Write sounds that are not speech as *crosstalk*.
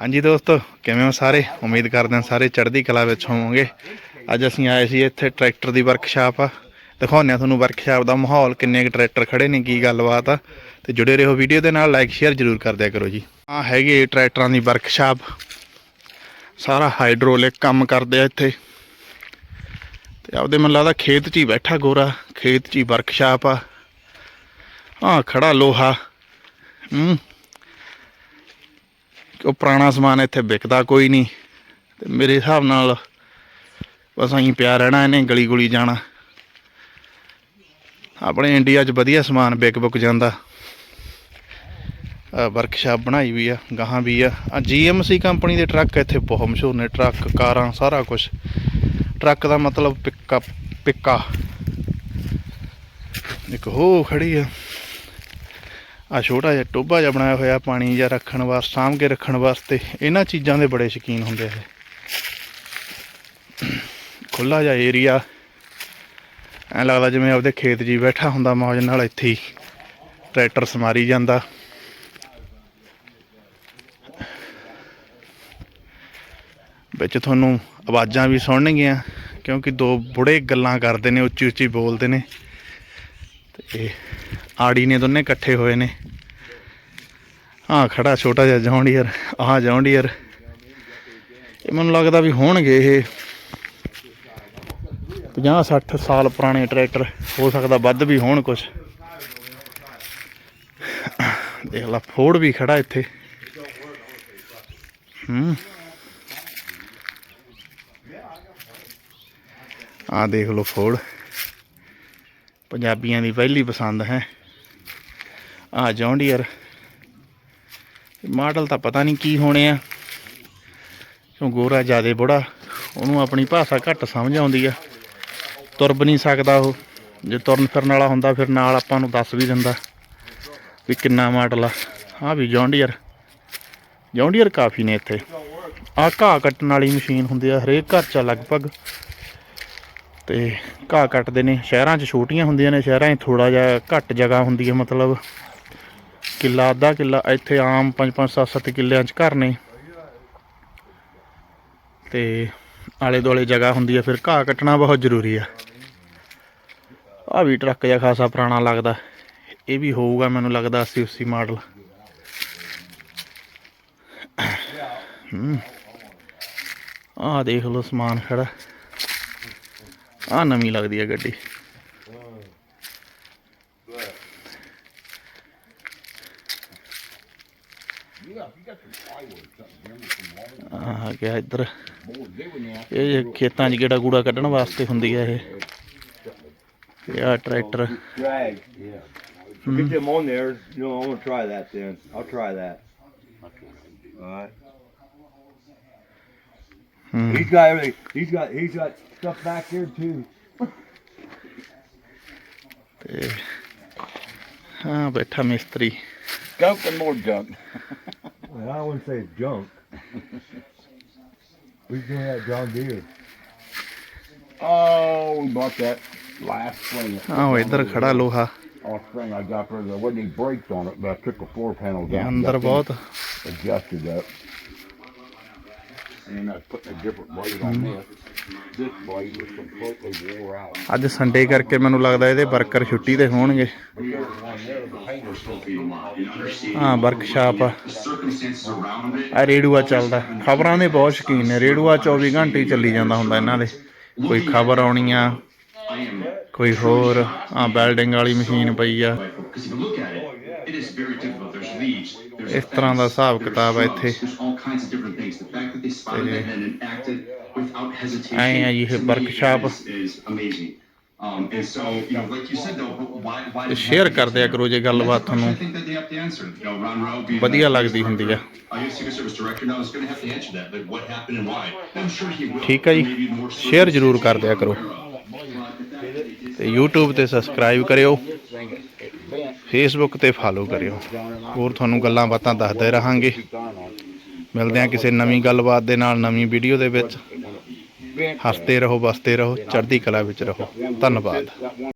ਹਾਂਜੀ ਦੋਸਤੋ, ਕਿਵੇਂ ਹੋ ਸਾਰੇ? ਉਮੀਦ ਕਰਦੇ ਹਾਂ ਸਾਰੇ ਚੜ੍ਹਦੀ ਕਲਾ ਵਿੱਚ ਹੋਵੋਗੇ। ਅੱਜ ਅਸੀਂ ਆਏ ਸੀ ਇੱਥੇ ਟਰੈਕਟਰ ਦੀ ਵਰਕਸ਼ਾਪ ਆ। ਦਿਖਾਉਂਦੇ ਹਾਂ ਤੁਹਾਨੂੰ ਵਰਕਸ਼ਾਪ ਦਾ ਮਾਹੌਲ, ਕਿੰਨੇ ਕੁ ਟਰੈਕਟਰ ਖੜੇ ਨੇ, ਕੀ ਗੱਲਬਾਤ ਆ। ਤੇ ਜੁੜੇ ਰਹੋ ਵੀਡੀਓ ਦੇ ਨਾਲ ਲਾਈਕ ਸ਼ੇਅਰ ਜਰੂਰ ਕਰ ਦਿਆ ਕਰੋ ਜੀ। ਆ ਹੈਗੇ ਟਰੈਕਟਰਾਂ ਦੀ ਵਰਕਸ਼ਾਪ। ਸਾਰਾ ਹਾਈਡ੍ਰੋਲਿਕ ਕੰਮ ਕਰਦੇ ਆ ਇੱਥੇ। ਤੇ ਆਪਦੇ ਮੈਨੂੰ ਲੱਗਦਾ ਖੇਤ 'ਚ ਹੀ ਬੈਠਾ ਗੋਰਾ, ਖੇਤ 'ਚ ਹੀ ਵਰਕਸ਼ਾਪ ਆ। ਆ ਖੜਾ ਲੋਹਾ। ਹੂੰ। ਉਹ ਪੁਰਾਣਾ ਸਮਾਨ ਇੱਥੇ ਵਿਕਦਾ ਕੋਈ ਨਹੀਂ। ਤੇ ਮੇਰੇ ਹਿਸਾਬ ਨਾਲ ਬਸ ਅਸੀਂ ਪਿਆ ਰਹਿਣਾ ਇਹਨੇ ਗਲੀ ਗੁਲੀ ਜਾਣਾ। ਆਪਣੇ ਇੰਡੀਆ 'ਚ ਵਧੀਆ ਸਮਾਨ ਵਿਕ ਬੁੱਕ ਜਾਂਦਾ। ਵਰਕਸ਼ਾਪ ਬਣਾਈ ਵੀ ਆ, ਗਾਹਾਂ ਵੀ ਆ। ਆ ਜੀਐਮਸੀ ਕੰਪਨੀ ਦੇ ਟਰੱਕ ਇੱਥੇ ਬਹੁਤ ਮਸ਼ਹੂਰ ਨੇ ਟਰੱਕ ਕਾਰਾਂ, ਸਾਰਾ ਕੁਝ ਟਰੱਕ ਦਾ ਮਤਲਬ ਪਿਕਅਪ ਪਿੱਕਾ। ਇੱਕ ਹੋ ਖੜੀ ਆ। ਆ ਛੋਟਾ ਜਿਹਾ ਟੋਬਾ ਜਿਹਾ ਬਣਾਇਆ ਹੋਇਆ ਪਾਣੀ ਜਿਹਾ ਰੱਖਣ ਵਾਸਤੇ ਸਾਂਭ ਕੇ ਰੱਖਣ ਵਾਸਤੇ, ਇਹਨਾਂ ਚੀਜ਼ਾਂ ਦੇ ਬੜੇ ਸ਼ੌਕੀਨ ਹੁੰਦੇ ਆ ਇਹ। ਖੁੱਲਾ ਜਿਹਾ ਏਰੀਆ ਐ ਲੱਗਦਾ ਜਿਵੇਂ ਆਪਦੇ ਖੇਤ 'ਚ ਬੈਠਾ ਹੁੰਦਾ ਮੌਜ ਨਾਲ, ਇੱਥੇ ਹੀ ਟਰੈਕਟਰ ਸਮਾਰੀ ਜਾਂਦਾ। ਵਿੱਚ ਤੁਹਾਨੂੰ ਆਵਾਜ਼ਾਂ ਵੀ ਸੁਣਨਗੀਆਂ, ਕਿਉਂਕਿ ਦੋ ਬੁੜੇ ਗੱਲਾਂ ਕਰਦੇ ਨੇ ਉੱਚੀ ਉੱਚੀ ਬੋਲਦੇ ਨੇ। ਤੇ ਆੜੀ ਨੇ ਦੋਨੇ ਇਕੱਠੇ ਹੋਏ ਨੇ। ਆਹ ਖੜਾ ਛੋਟਾ ਜਿਹਾ ਜੌਂਡੀਅਰ, ਆਹ ਜੌਂਡੀਅਰ। ਇਹ ਮੈਨੂੰ ਲੱਗਦਾ ਵੀ ਹੋਣਗੇ ਇਹ 50 60 ਸਾਲ ਪੁਰਾਣੇ ਟਰੈਕਟਰ, ਹੋ ਸਕਦਾ ਵੱਧ ਵੀ ਹੋਣ ਕੁਝ ਦੇਖ ਲਾ ਫੋੜ ਵੀ ਖੜਾ ਇੱਥੇ। ਹੂੰ। ਆਹ ਦੇਖ ਲਓ ਫੋੜ ਪੰਜਾਬੀਆਂ ਦੀ ਪਹਿਲੀ ਪਸੰਦ ਹੈ। ਆ ਜੌਂਡੀਅਰ ਮਾਡਲ ਤਾਂ ਪਤਾ ਨਹੀਂ ਕੀ ਹੋਣੇ ਆ। ਕਿਉਂ ਗੋਰਾ ਜਿਆਦੇ ਬੁੜਾ, ਉਹਨੂੰ ਆਪਣੀ ਭਾਸ਼ਾ ਘੱਟ ਸਮਝ ਆਉਂਦੀ ਆ। ਤੁਰ ਵੀ ਨਹੀਂ ਸਕਦਾ ਉਹ। ਜੇ ਤੁਰਨ ਫਿਰਨ ਵਾਲਾ ਹੁੰਦਾ, ਫਿਰ ਨਾਲ ਆਪਾਂ ਨੂੰ ਦੱਸ ਵੀ ਦਿੰਦਾ ਵੀ ਕਿੰਨਾ ਮਾਡਲ ਆ। ਆ ਵੀ ਜੌਂਡੀਅਰ ਜੌਂਡੀਅਰ ਕਾਫੀ ਨੇ ਇੱਥੇ। ਆ ਘਾਹ ਕੱਟਣ ਵਾਲੀ ਮਸ਼ੀਨ ਹੁੰਦੀ ਆ, ਹਰੇਕ ਘਰ 'ਚ ਲਗਭਗ। ਤੇ ਘਾਹ ਕੱਟਦੇ ਨੇ। ਸ਼ਹਿਰਾਂ 'ਚ ਛੋਟੀਆਂ ਹੁੰਦੀਆਂ ਨੇ, ਸ਼ਹਿਰਾਂ 'ਚ ਥੋੜਾ ਜਿਹਾ ਘੱਟ ਜਗ੍ਹਾ ਹੁੰਦੀ ਹੈ ਮਤਲਬ ਕਿੱਲਾ, ਅੱਧਾ ਕਿੱਲਾ, ਇੱਥੇ ਆਮ 5-5 7-7 ਕਿੱਲਿਆਂ 'ਚ ਘਰ ਨੇ। ਤੇ ਆਲੇ ਦੁਆਲੇ ਜਗ੍ਹਾ ਹੁੰਦੀ ਹੈ ਫਿਰ ਘਾਹ ਕੱਟਣਾ ਬਹੁਤ ਜ਼ਰੂਰੀ ਆ। ਆ ਵੀ ਟਰੱਕ ਜਿਹਾ ਖਾਸਾ ਪੁਰਾਣਾ ਲੱਗਦਾ। ਇਹ ਵੀ ਹੋਊਗਾ ਮੈਨੂੰ ਲੱਗਦਾ 80 80 ਮਾਡਲ। ਹੂੰ। ਆਹ ਦੇਖ ਲਓ ਸਮਾਨ ਖੜਾ। ਆ ਨਵੀਂ ਲੱਗਦੀ ਹੈ ਗੱਡੀ। ਆ ਗਿਆ ਇੱਧਰ ਇਹ ਜੇ ਖੇਤਾਂ 'ਚ ਗੇੜਾ ਗੂੜਾ ਕੱਢਣ ਵਾਸਤੇ ਹੁੰਦੀ ਹੈ ਇਹ ਇਹ ਆ tractor Drag, yeah. Get them on there. No, I want to try that then. I'll try that. Alright. ਹੂੰ He's got everything. He's got he's got stuff back there too. ਤੇ ਹਾਂ ਬੈਠਾ ਮਿਸਤਰੀ and more junk. And I wouldn't say it's junk. *laughs* we doing that John Deere. Oh, we bought that last spring. Oh, इधर खड़ा लोहा. All spring I got there. There wasn't any brakes on it, but I took the floor panel down. अंदर बहुत. Adjusted that. ਅੱਜ Sunday ਕਰਕੇ ਮੈਨੂੰ ਲੱਗਦਾ ਇਹਦੇ ਵਰਕਰ ਛੁੱਟੀ ਤੇ ਹੋਣਗੇ। ਹਾਂ ਵਰਕਸ਼ਾਪ ਆ। ਰੇਡੂਆ ਚੱਲਦਾ। ਖਬਰਾਂ ਦੇ ਬਹੁਤ ਸ਼ੌਕੀਨ ਨੇ। ਰੇਡੂਆ 24 ਘੰਟੇ ਚੱਲੀ ਜਾਂਦਾ ਹੁੰਦਾ ਇਹਨਾਂ ਦੇ। ਕੋਈ ਖਬਰ ਆਉਣੀ ਆ। ਕੋਈ ਹੋਰ। ਆ ਬਿਲਡਿੰਗ ਵਾਲੀ ਮਸ਼ੀਨ ਪਈ ਆ। ਇਸ ਤਰ੍ਹਾਂ ਦਾ ਹਿਸਾਬ ਕਿਤਾਬ ਆ ਇੱਥੇ। They spotted that and then acted without hesitation ਐਂ ਆ ਜੀ ਇਹ to me workshop। is, is amazing. Um, and so, you know, like you said though, why, why? Share that ਕਰ ਦਿਆ ਕਰੋ ਜੇ ਗੱਲਬਾਤ ਤੁਹਾਨੂੰ I think that they have to answer. You know, Ron Rao being ਵਧੀਆ the ਲੱਗਦੀ ਹੁੰਦੀ ਆ I guess Secret Service director now is going to have to answer that. Like, what happened and why? I'm sure he will. ਠੀਕ ਆ ਜੀ share ਜ਼ਰੂਰ ਕਰ ਦਿਆ ਕਰੋ ਤੇ YouTube ਤੇ ਸਬਸਕ੍ਰਾਈਬ ਕਰਿਓ Facebook ਤੇ ਫਾਲੋ ਕਰਿਓ ਹੋਰ ਤੁਹਾਨੂੰ ਗੱਲਾਂ ਬਾਤਾਂ ਦੱਸਦੇ ਰਹਾਂਗੇ ਮਿਲਦੇ ਹਾਂ ਕਿਸੇ ਨਵੀਂ ਗੱਲਬਾਤ ਦੇ ਨਾਲ, ਨਵੀਂ ਵੀਡੀਓ ਦੇ ਵਿੱਚ। ਹੱਸਦੇ ਰਹੋ, ਵਸਦੇ ਰਹੋ, ਚੜ੍ਹਦੀ ਕਲਾ ਵਿੱਚ ਰਹੋ। ਧੰਨਵਾਦ।